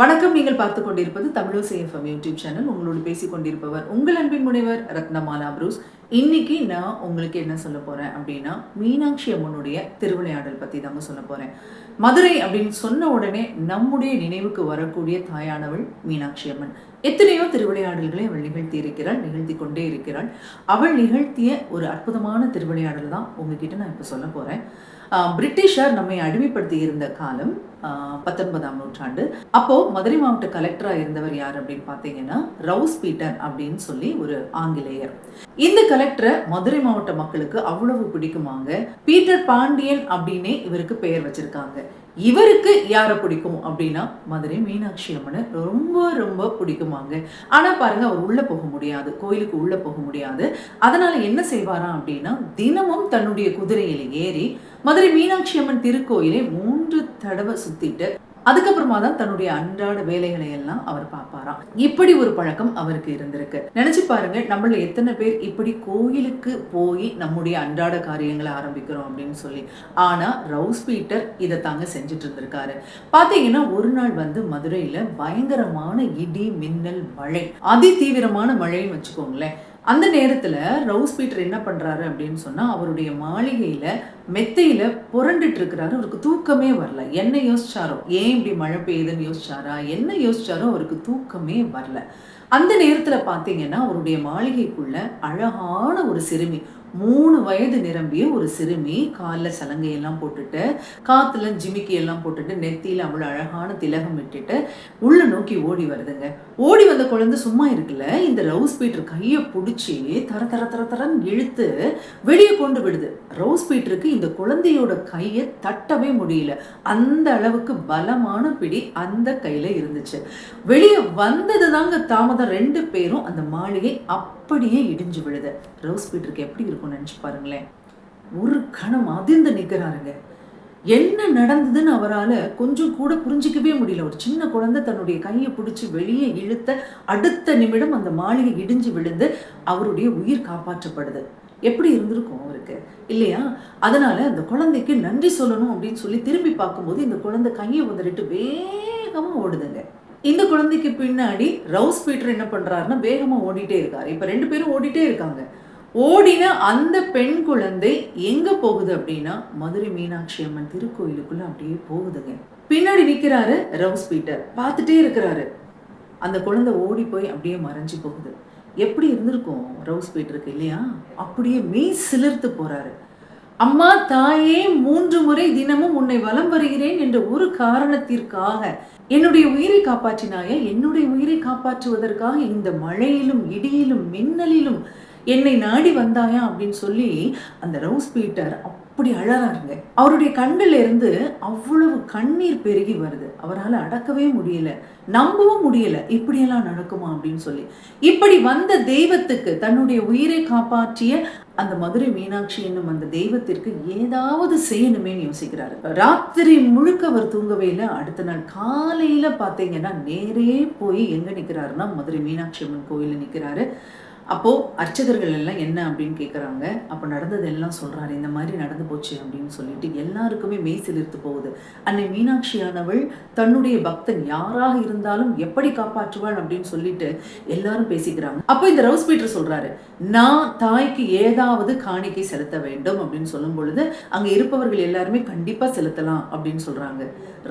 வணக்கம். நீங்கள் பார்த்து கொண்டிருப்பது தமிழோசை எஃப்எம் யூடியூப் சேனல். உங்களோடு பேசிக் கொண்டிருப்பவர் உங்கள் அன்பின் முனைவர் ரத்னமாலா ப்ரூஸ். இன்னைக்கு நான் உங்களுக்கு என்ன சொல்ல போறேன் அப்படின்னா மீனாட்சி அம்மனுடைய திருவிளையாடல் பத்தி தாங்க சொல்ல போறேன். மதுரை அப்படின்னு சொன்ன உடனே நம்முடைய நினைவுக்கு வரக்கூடிய தாயானவள் மீனாட்சி அம்மன். எத்தனையோ திருவிளையாடல்களை அவள் நிகழ்த்தி இருக்கிறாள் நிகழ்த்தி கொண்டே இருக்கிறாள். அவள் நிகழ்த்திய ஒரு அற்புதமான திருவிளையாடல் தான் உங்ககிட்ட நான் இப்போ சொல்ல போறேன். ஆஹ் பிரிட்டிஷார் நம்மை அடிமைப்படுத்தி இருந்த காலம் ஆஹ் பத்தொன்பதாம் நூற்றாண்டு. அப்போ மதுரை மாவட்ட கலெக்டரா இருந்தவர் யார் அப்படின்னு பார்த்தீங்கன்னா ரவுஸ் பீட்டர் அப்படின்னு சொல்லி ஒரு ஆங்கிலேயர். இந்த கலெக்டரை மதுரை மாவட்ட மக்களுக்கு அவ்வளவு பிடிக்குமாங்க? பீட்டர் பாண்டியன் அப்படின்னே இவருக்கு பெயர் வச்சிருக்காங்க. இவருக்கு யாரை பிடிக்கும் அப்படின்னா மதுரை மீனாட்சி அம்மனை ரொம்ப ரொம்ப பிடிக்குமாங்க. ஆனா பாருங்க அவர் உள்ள போக முடியாது. கோயிலுக்கு உள்ள போக முடியாது. அதனால என்ன செய்வாராம் அப்படின்னா தினமும் தன்னுடைய குதிரையில் ஏறி மதுரை மீனாட்சி அம்மன் திருக்கோயிலை மூன்று தடவை சுத்திட்டு அதுக்கப்புறமா தான் தன்னுடைய அன்றாட வேலைகளை எல்லாம் அவர் பார்ப்பாராம். இப்படி ஒரு பழக்கம் அவருக்கு இருந்திருக்கு. நினைச்சு பாருங்க நம்மள எத்தனை பேர் இப்படி கோயிலுக்கு போய் நம்முடைய அன்றாட காரியங்களை ஆரம்பிக்கிறோம் அப்படின்னு சொல்லி. ஆனா ரவுஸ் பீட்டர் இதை தாங்க செஞ்சுட்டு இருந்திருக்காரு. பாத்தீங்கன்னா ஒரு நாள் வந்து மதுரையில பயங்கரமான இடி மின்னல் மழை. அதி தீவிரமான மழைன்னு வச்சுக்கோங்களேன். அந்த நேரத்தில் ரவுஸ் பீட்டர் என்ன பண்ணுறாரு அப்படின்னு சொன்னால் அவருடைய மாளிகையில் மெத்தையில் புரண்டுட்டு இருக்கிறாரு. அவருக்கு தூக்கமே வரல. என்ன யோசிச்சாரோ? ஏன் இப்படி மழை பெய்யுதுன்னு யோசிச்சாரா? என்ன யோசிச்சாரோ? அவருக்கு தூக்கமே வரல. அந்த நேரத்தில் பார்த்தீங்கன்னா அவருடைய மாளிகைக்குள்ள அழகான ஒரு சிறுமி மூணு வயது நிரம்பிய ஒரு சிறுமி காலில் சலங்கையெல்லாம் போட்டுட்டு காத்துல ஜிமிக்கி எல்லாம் போட்டுட்டு நெத்தியில் அவ்வளோ அழகான திலகம் விட்டுட்டு உள்ள நோக்கி ஓடி வருதுங்க. ஓடி வந்த குழந்தை சும்மா இருக்குல்ல இந்த ரவுஸ் பீட்டர் கையை பிடிச்சி தர தர தர தரன்னு இழுத்து வெளியே கொண்டு விடுது. ரவுஸ் பீட்டருக்கு இந்த குழந்தையோட கையை தட்டவே முடியல. அந்த அளவுக்கு பலமான பிடி அந்த கையில இருந்துச்சு. வெளியே வந்தது தாங்க தாமதம். ரெண்டு பேரும் அந்த மாளிகை அப்படியே இடிஞ்சு விழுது. ரோஸ் பீட்டருக்கு எப்படி இருக்கும்னு நினச்சி பாருங்களேன். ஒரு கணம் அதிர்ந்து நிற்கிறாருங்க என்ன நடந்ததுன்னு அவரால் கொஞ்சம் கூட புரிஞ்சிக்கவே முடியல. ஒரு சின்ன குழந்தை தன்னுடைய கையை பிடிச்சி வெளியே இழுத்த அடுத்த நிமிடம் அந்த மாளிகை இடிஞ்சு விழுந்து அவருடைய உயிர் காப்பாற்றப்படுது. எப்படி இருந்திருக்கும் அவருக்கு? இல்லையா? அதனால அந்த குழந்தைக்கு நன்றி சொல்லணும் அப்படின்னு சொல்லி திரும்பி பார்க்கும்போது இந்த குழந்தை கையை உதறிட்டு வேகமாக ஓடுதுங்க. இந்த குழந்தைக்கு பின்னாடி ரவுஸ் பீட்டர் என்ன பண்ணுறாருன்னா வேகமாக ஓடிட்டே இருக்காரு. இப்போ ரெண்டு பேரும் ஓடிட்டே இருக்காங்க. ஓடின அந்த பெண் குழந்தை எங்கே போகுது அப்படின்னா மதுரை மீனாட்சி அம்மன் திருக்கோயிலுக்குள்ள அப்படியே போகுதுங்க. பின்னாடி நிற்கிறாரு ரவுஸ் பீட்டர். பார்த்துட்டே இருக்கிறாரு. அந்த குழந்தை ஓடி போய் அப்படியே மறைஞ்சு போகுது. எப்படி இருந்திருக்கும் ரவுஸ் பீட்டருக்கு இல்லையா? அப்படியே மெய் சிலிர்த்து போகிறாரு அம்மா தாயே மூன்று முறை தினமும் உன்னை வலம் வருகிறேன் என்ற ஒரு காரணத்திற்காக என்னுடைய உயிரை காப்பாற்றினாயா? என்னுடைய உயிரை காப்பாற்றுவதற்காக இந்த மழையிலும் இடியிலும் மின்னலிலும் என்னை நாடி வந்தாயா? அப்படின்னு சொல்லி அந்த ரவுஸ் பீட்டர் அப்படி அழறாருங்க. அவருடைய கண்ணுல இருந்து அவ்வளவு கண்ணீர் பெருகி வருது. அவரால் அடக்கவே முடியல. நம்பவும் முடியல. இப்படியெல்லாம் நடக்குமா அப்படின்னு சொல்லி. இப்படி வந்த தெய்வத்துக்கு தன்னுடைய உயிரை காப்பாற்றிய அந்த மதுரை மீனாட்சி என்னும் அந்த தெய்வத்திற்கு ஏதாவது செய்யணுமே யோசிக்கிறாரு. ராத்திரி முழுக்க அவர் தூங்கவே இல்லை. அடுத்த நாள் காலையில பாத்தீங்கன்னா நேரே போய் எங்க நிக்கிறாருன்னா மதுரை மீனாட்சி அம்மன் கோயிலில் நிக்கிறாரு. அப்போ அர்ச்சகர்கள் எல்லாம் என்ன அப்படின்னு கேட்குறாங்க அப்போ நடந்தது எல்லாம் சொல்றாரு இந்த மாதிரி நடந்து போச்சு அப்படின்னு சொல்லிட்டு எல்லாருக்குமே மெய் சிலிர்த்து போகுது. அன்னை மீனாட்சியானவள் தன்னுடைய பக்தன் யாராக இருந்தாலும் எப்படி காப்பாற்றுவாள் அப்படின்னு சொல்லிட்டு எல்லாரும் பேசிக்கிறாங்க. அப்போ இந்த ரவுஸ் பீட்டர் சொல்றாரு நான் தாய்க்கு ஏதாவது காணிக்கை செலுத்த வேண்டும் அப்படின்னு சொல்லும் பொழுது அங்க இருப்பவர்கள் எல்லாருமே கண்டிப்பா செலுத்தலாம் அப்படின்னு சொல்றாங்க.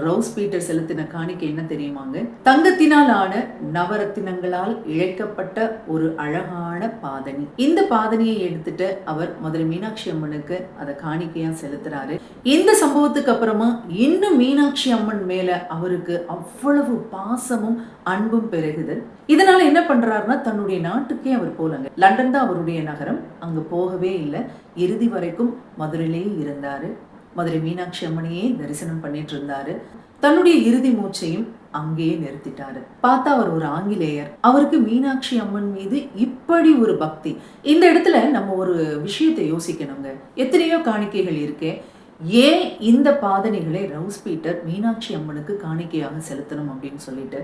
ரவுஸ் பீட்டர் செலுத்தின காணிக்கை என்ன தெரியுமாங்க? தங்கத்தினால் ஆன நவரத்தினங்களால் இழைக்கப்பட்ட ஒரு அழகான பாதணி. இந்த பாதணியை எடுத்துட்டு அவர் மதுரை மீனாட்சி அம்மனுக்கு அதை காணிக்கையா செலுத்துறாரு. இந்த சம்பவத்துக்கு அப்புறமா இன்னும் மீனாட்சி அம்மன் மேல அவருக்கு அவ்வளவு பாசமும் அன்பும் பெருகுது. இதனால என்ன பண்றாருன்னா தன்னுடைய நாட்டுக்கே அவர் போலங்க. லண்டன் தான் அவருடைய நகரம். அங்க போகவே இல்லை. இறுதி வரைக்கும் மதுரையிலேயே இருந்தாரு. மதுரை மீனாட்சி அம்மனையே தரிசனம் பண்ணிட்டு இருந்தாரு. தன்னுடைய இறுதி மூச்சையும் அங்கேயே நிறுத்திட்டாரு. பார்த்தா அவர் ஒரு ஆங்கிலேயர். அவருக்கு மீனாட்சி அம்மன் மீது இப்படி ஒரு பக்தி. இந்த இடத்துல நம்ம ஒரு விஷயத்தை யோசிக்கணுங்க. எத்தனையோ காணிக்கைகள் இருக்கே. ஏன் இந்த பாதனைகளை ரவுஸ் பீட்டர் மீனாட்சி அம்மனுக்கு காணிக்கையாக செலுத்தணும் அப்படின்னு சொல்லிட்டு?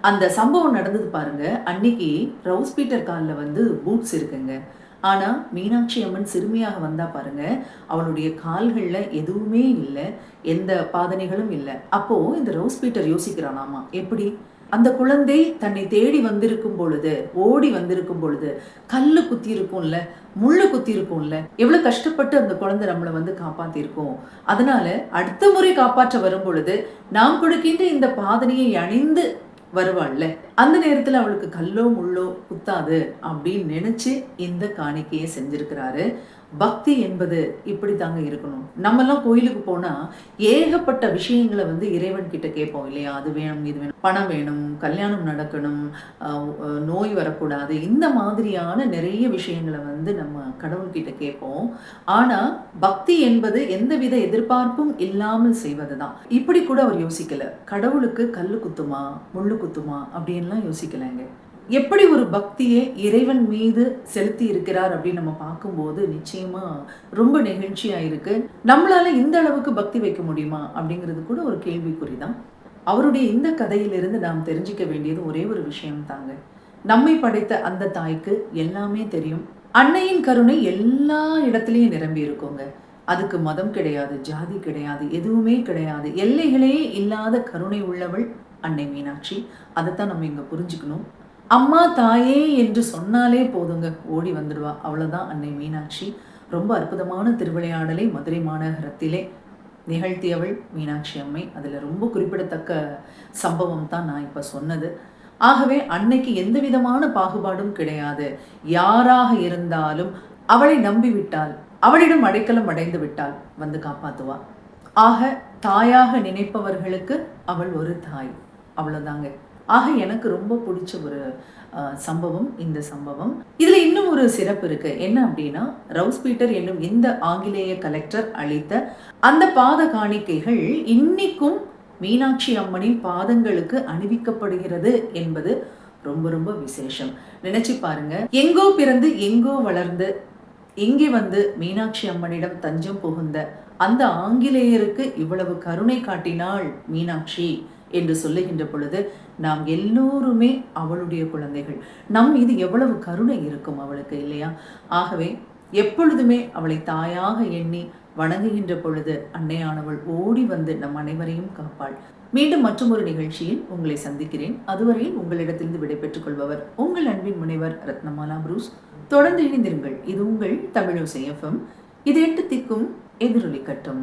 அந்த சம்பவம் நடந்தது பாருங்க. அன்னைக்கு ரவுஸ் பீட்டர் காலில் வந்து பூட்ஸ் இருக்குங்க. ஆனா மீனாட்சி அம்மன் சிறுமியாக வந்தா பாருங்க அவளுடைய கால்கள்ல எதுவுமே இல்லை எந்த பாதனைகளும் இல்லை. அப்போ இந்த ரோஸ் பீட்டர் யோசிக்கிறானாமா எப்படி? அந்த குழந்தை தன்னை தேடி வந்திருக்கும் பொழுது ஓடி வந்திருக்கும் பொழுது கல்லு குத்தி இருக்கும்ல முள்ளு குத்தி இருக்கும்ல எவ்வளவு கஷ்டப்பட்டு அந்த குழந்தை நம்மளை வந்து காப்பாத்திருக்கோம். அதனால அடுத்த முறை காப்பாற்ற வரும் பொழுது நாம் கொடுக்கின்ற இந்த பாதனையை அணிந்து வருவாள்ல. அந்த நேரத்துல அவளுக்கு கல்லோ முள்ளோ குத்தாது அப்படின்னு நினைச்சு இந்த காணிக்கையை செஞ்சிருக்கிறாரு. பக்தி என்பது இப்படி தாங்க இருக்கணும். நம்மெல்லாம் கோயிலுக்கு போனால் ஏகப்பட்ட விஷயங்களை வந்து இறைவன் கிட்ட கேட்போம். இல்லையா? அது வேணும் இது வேணும். பணம் வேணும் கல்யாணம் நடக்கணும் அஹ் நோய் வரக்கூடாது. இந்த மாதிரியான நிறைய விஷயங்களை வந்து நம்ம கடவுள்கிட்ட கேட்போம். ஆனா பக்தி என்பது எந்தவித எதிர்பார்ப்பும் இல்லாமல் செய்வது தான் இப்படி கூட அவர் யோசிக்கல. கடவுளுக்கு கல் குத்துமா முள்ளு குத்துமா அப்படின்லாம் யோசிக்கலைங்க. எப்படி ஒரு பக்தியை இறைவன் மீது செலுத்தி இருக்கிறார் அப்படின்னு நம்ம பார்க்கும்போது நிச்சயமா ரொம்ப நெகிழ்ச்சியா இருக்கு. நம்மளால இந்த அளவுக்கு பக்தி வைக்க முடியுமா அப்படிங்கிறது கூட ஒரு கேள்விக்குறிதான். அவருடைய இந்த கதையிலிருந்து நாம் தெரிஞ்சுக்க வேண்டியது ஒரே ஒரு விஷயம் தாங்க நம்மை படைத்த அந்த தாய்க்கு எல்லாமே தெரியும். அன்னையின் கருணை எல்லா இடத்துலையும் நிரம்பி இருக்குங்க. அதுக்கு மதம் கிடையாது ஜாதி கிடையாது எதுவுமே கிடையாது. எல்லைகளே இல்லாத கருணை உள்ளவள் அன்னை மீனாட்சி. அதைத்தான் நம்ம இங்கே புரிஞ்சுக்கணும். அம்மா தாயே என்று சொன்னாலே போதுங்க. ஓடி வந்துடுவா. அவ்வளோதான் அன்னை மீனாட்சி. ரொம்ப அற்புதமான திருவிளையாடலை மதுரை மாநகரத்திலே நிகழ்த்தியவள் மீனாட்சி அம்மை. அதில் ரொம்ப குறிப்பிடத்தக்க சம்பவம் தான் நான் இப்போ சொன்னது. ஆகவே அன்னைக்கு எந்த விதமான பாகுபாடும் கிடையாது. யாராக இருந்தாலும் அவளை நம்பிவிட்டால் அவளிடம் அடைக்கலம் அடைந்து விட்டால் வந்து காப்பாற்றுவாள் ஆக தாயாக நினைப்பவர்களுக்கு அவள் ஒரு தாய். அவ்வளோதாங்க ஆக எனக்கு ரொம்ப பிடிச்ச ஒரு சம்பவம் இந்த சம்பவம். இதுல இன்னும் ஒரு சிறப்பு இருக்கு. என்ன அப்படின்னா ரவுஸ் பீட்டர் என்னும் இந்த ஆங்கிலேய கலெக்டர் அளித்த அந்த பாத காணிக்கைகள் இன்னைக்கும் மீனாட்சி அம்மனின் பாதங்களுக்கு அணிவிக்கப்படுகிறது என்பது ரொம்ப ரொம்ப விசேஷம். நினைச்சு பாருங்க. எங்கோ பிறந்து எங்கோ வளர்ந்து இங்கே வந்து மீனாட்சி அம்மனிடம் தஞ்சம் புகுந்த அந்த ஆங்கிலேயருக்கு இவ்வளவு கருணை காட்டினாள் மீனாட்சி. என்று சொல்லுகின்ற பொழுது நாம் எல்லோருமே அவளுடைய குழந்தைகள். நம் மீது எவ்வளவு கருணை இருக்கும் அவளுக்கு இல்லையா? ஆகவே எப்பொழுதுமே அவளை தாயாக எண்ணி வணங்குகின்ற பொழுது அன்னையானவள் ஓடி வந்து நம் அனைவரையும் காப்பாள். மீண்டும் மற்றொரு நிகழ்ச்சியில் உங்களை சந்திக்கிறேன். அதுவரையில் உங்களிடத்திலிருந்து விடைபெற்றுக் கொள்பவர் உங்கள் அன்பின் முனைவர் ரத்னமாலா புரூஸ். தொடர்ந்து இணைந்திருங்கள். இது உங்கள் தமிழோசை எஃப்எம் இது எட்டு திக்கும் எதிரொலிக்கட்டும்.